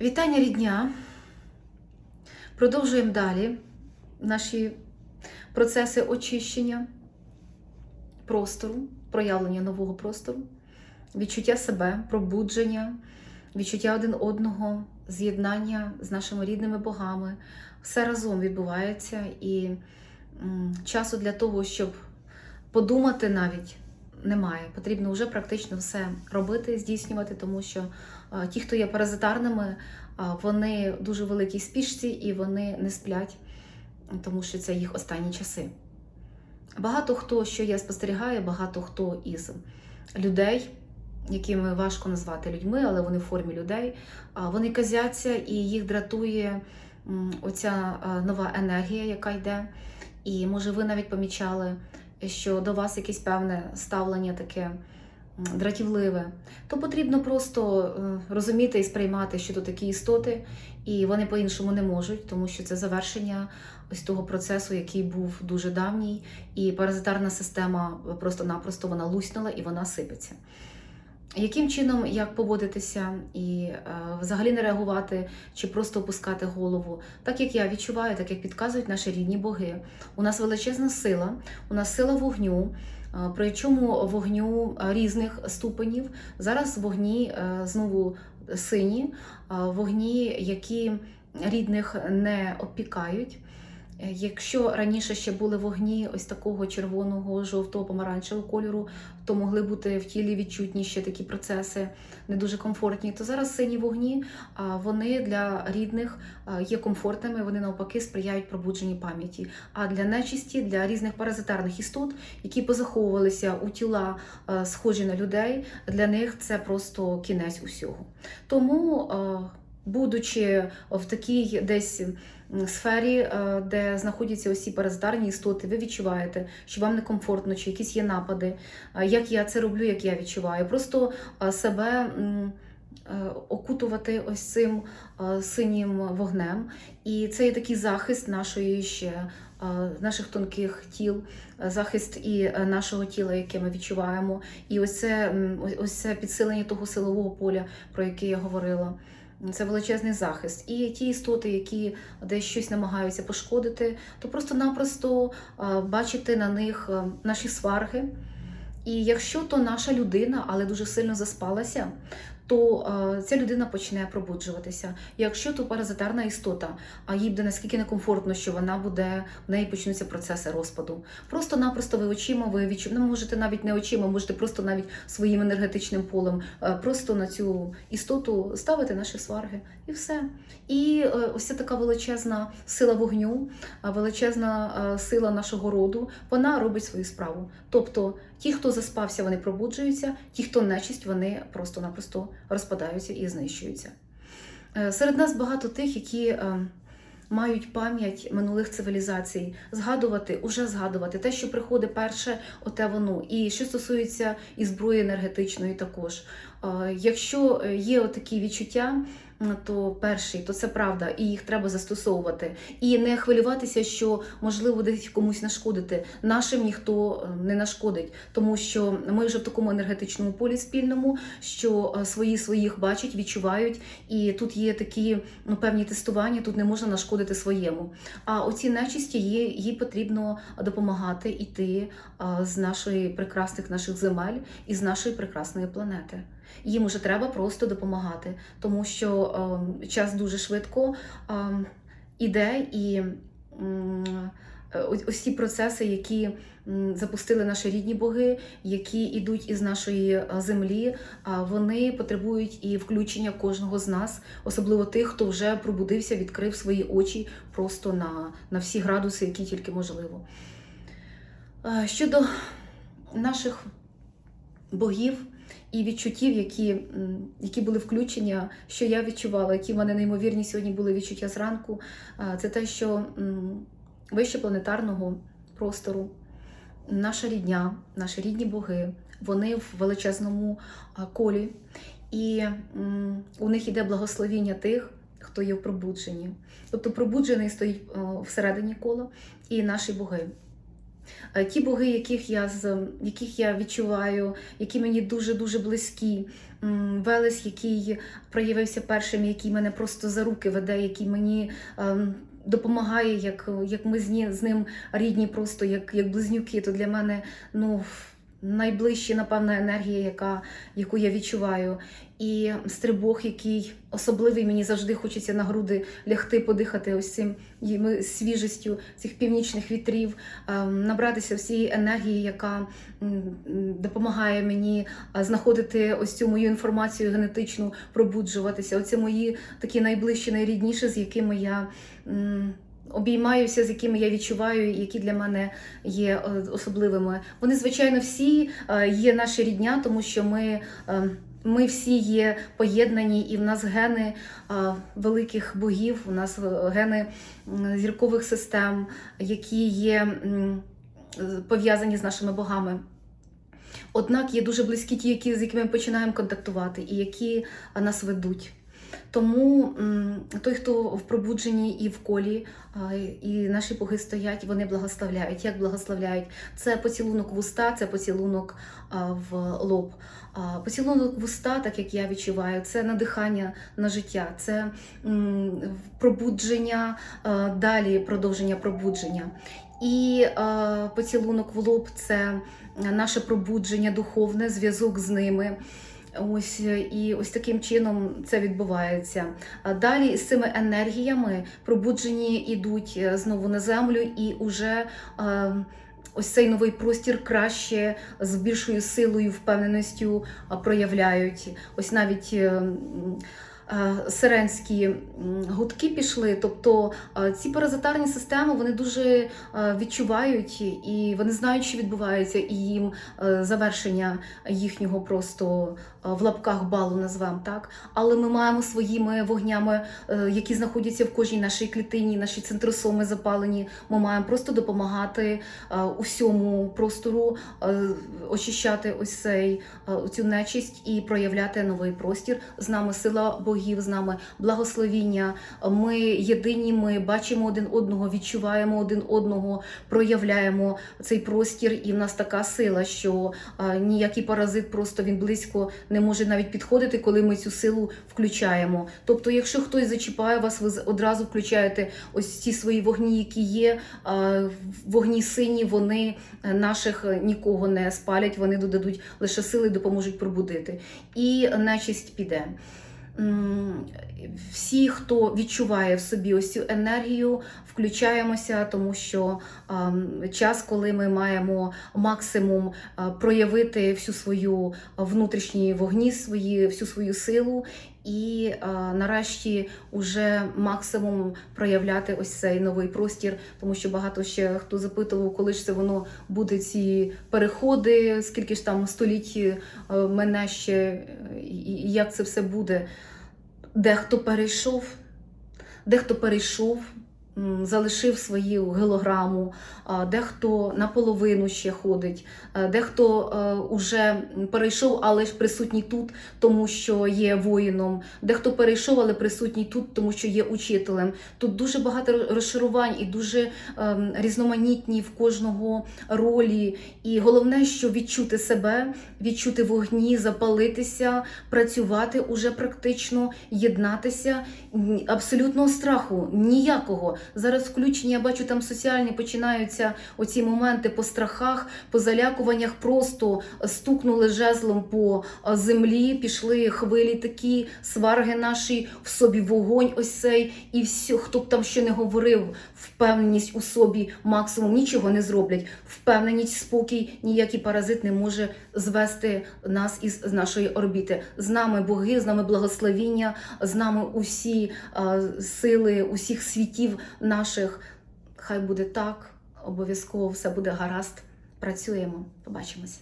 Вітання рідня. Продовжуємо далі наші процеси очищення простору, проявлення нового простору, відчуття себе, пробудження, відчуття один одного, з'єднання з нашими рідними богами. Все разом відбувається і часу для того, щоб подумати навіть немає. Потрібно вже практично все робити, здійснювати, тому що а, ті, хто є паразитарними, а, вони дуже великій спішці і вони не сплять, тому що це їх останні часи. Багато хто, що я спостерігаю, багато хто із людей, якими важко назвати людьми, але вони в формі людей, вони казяться і їх дратує оця а, нова енергія, яка йде. І може ви навіть помічали, що до вас якесь певне ставлення таке дратівливе, то потрібно просто е, розуміти і сприймати, що то такі істоти, і вони по-іншому не можуть, тому що це завершення ось того процесу, який був дуже давній, і паразитарна система просто-напросто вона луснула і вона сипеться. Яким чином як поводитися і е, взагалі не реагувати чи просто опускати голову, так як я відчуваю, так як підказують наші рідні боги. У нас величезна сила, у нас сила вогню, е, причому вогню е, різних ступенів. Зараз вогні е, знову сині, вогні, які рідних не опікають. Е, Якщо раніше ще були вогні ось такого червоного, жовтого, помаранчевого кольору, то могли бути в тілі відчутні ще такі процеси не дуже комфортні, то зараз сині вогні вони для рідних є комфортними, вони навпаки сприяють пробудженні пам'яті. А для нечисті, для різних паразитарних істот, які позаховувалися у тіла схожі на людей, для них це просто кінець усього. Тому. Будучи в такій десь сфері, е, де знаходяться усі паразитарні істоти, ви відчуваєте, що вам некомфортно, чи якісь є напади. Е, Як я це роблю, як я відчуваю. Просто е, себе окутувати ось цим синім вогнем. І це є такий захист нашої ще. Наших тонких тіл, захист і нашого тіла, яке ми відчуваємо, і ось це, ось це підсилення того силового поля, про яке я говорила. Це величезний захист. І ті істоти, які десь щось намагаються пошкодити, то просто-напросто бачити на них наші сварги. І якщо то наша людина, але дуже сильно заспалася, то а, ця людина почне пробуджуватися. Якщо то паразитарна істота, а їй буде наскільки некомфортно, що вона буде, в неї почнуться процеси розпаду. Просто-напросто ви очима, ви відчу... ну, можете навіть не очима, можете просто навіть своїм енергетичним полем е, просто на цю істоту ставити наші сварги і все. І е, ось ця така величезна сила вогню, величезна е, сила нашого роду, вона робить свою справу. Тобто ті, хто заспався, вони пробуджуються, ті, хто нечисть, вони просто-напросто розпадаються і знищуються. Е, Серед нас багато тих, які е, мають пам'ять минулих цивілізацій, згадувати, уже згадувати те, що приходить перше, оте воно. І що стосується і зброї енергетичної, також. Е, Якщо є такі відчуття, то перший, то це правда, і їх треба застосовувати. І не хвилюватися, що можливо десь комусь нашкодити. Нашим ніхто е, не нашкодить, тому що ми вже в такому енергетичному полі спільному, що е, свої своїх бачать, відчувають, і тут є такі ну, певні тестування, тут не можна нашкодити своєму. А оці нечисті є, їй потрібно допомагати йти з нашої прекрасних наших земель і з нашої прекрасної планети. Їм уже треба просто допомагати, тому що е, час дуже швидко е, іде і. е, ось- ці процеси, які запустили наші рідні боги, які йдуть із нашої е, землі, а вони потребують і включення кожного з нас, особливо тих, хто вже пробудився, відкрив свої очі просто на, на всі градуси, які тільки можливо. Е, Щодо наших богів і відчуттів, які, які були включені, що я відчувала, які в мене неймовірні сьогодні були відчуття зранку, це те, що вище планетарного простору, наша рідня, наші рідні боги, вони в величезному колі, і у них іде благословіння тих, хто є в пробудженні. Тобто пробуджений стоїть всередині кола, і наші боги. Е, Ті боги, яких я з яких я відчуваю, які мені дуже дуже близькі. Велес, який проявився першим, який мене просто за руки веде, який мені ем, допомагає, як, як ми з ним рідні, просто як, як близнюки, то для мене ну, найближча, напевно, енергія, яка, яку я відчуваю. І стрибок, який особливий, мені завжди хочеться на груди лягти, подихати ось цим свіжістю цих північних вітрів, ем, набратися всієї енергії, яка допомагає мені знаходити ось цю мою інформацію генетичну, пробуджуватися. Оце мої такі найближчі, найрідніші, з якими я. Обіймаюся, з якими я відчуваю, які для мене є е, особливими. Вони, звичайно, всі е, є наші рідня, тому що ми, е, ми всі є поєднані, і в нас гени великих богів, у нас гени зіркових систем, які є пов'язані з нашими богами. Однак є дуже близькі ті, які, з якими ми починаємо контактувати, і які нас ведуть. Тому той, хто в пробудженні і в колі, і наші боги стоять, вони благословляють. Як благословляють? Це поцілунок в уста, це поцілунок в лоб. Поцілунок в уста, так як я відчуваю, це надихання на життя, це пробудження, далі продовження пробудження. І поцілунок в лоб це наше пробудження духовне, зв'язок з ними. Ось е, і ось таким чином це відбувається. Далі з цими енергіями пробуджені йдуть е, знову на землю, і уже е, ось цей новий простір краще з більшою силою, впевненістю проявляють. Ось навіть. Е, Сиренські гудки пішли, тобто е, ці паразитарні системи вони дуже е, відчувають і вони знають, що відбувається, і їм завершення їхнього просто в лапках балу назвемо так. Але ми маємо своїми вогнями, які знаходяться в кожній нашій клітині, наші центросоми запалені. Ми маємо просто допомагати усьому простору очищати ось цей цю нечисть і проявляти новий простір. З нами сила богів, з нами благословіння. Ми єдині, ми бачимо один одного, відчуваємо один одного, проявляємо цей простір, і в нас така сила, що ніякий паразит просто він близько не може навіть підходити, коли ми цю силу включаємо. Тобто, якщо хтось зачіпає вас, ви одразу включаєте ось ці свої вогні, які є. Вогні сині, вони е, наших е, нікого не спалять, вони додадуть лише сили, допоможуть пробудити. І нечисть піде. Всі, хто відчуває в собі ось цю енергію, включаємося, тому що час, коли ми маємо максимум проявити всю свою внутрішні вогні, свої, всю свою силу, і е, нарешті уже максимум проявляти ось цей новий простір, тому що багато ще хто запитував, коли ж це воно буде ці переходи, скільки ж там століть е, мене ще, і як це все буде. Дехто перейшов, дехто перейшов, залишив свою гелограму, дехто наполовину ще ходить, дехто е, уже перейшов, але ж присутній тут, тому що є воїном, дехто перейшов, але присутній тут, тому що є учителем. Тут дуже багато розшарувань і дуже ем, різноманітні в кожного ролі. І головне, що відчути себе, відчути вогні, запалитися, працювати уже практично, єднатися. Абсолютного страху, ніякого. Зараз включення, я бачу, там соціальні починаються оці моменти по страхах, по залякуваннях, просто стукнули жезлом по землі, пішли хвилі такі, сварги наші, в собі вогонь ось цей, і все, хто б там що не говорив, впевненість у собі, максимум нічого не зроблять. Впевненість, спокій, ніякий паразит не може звести нас із нашої орбіти. З нами боги, з нами благословіння, з нами усі а, сили усіх світів наших. Хай буде так, обов'язково все буде гаразд. Працюємо, побачимось.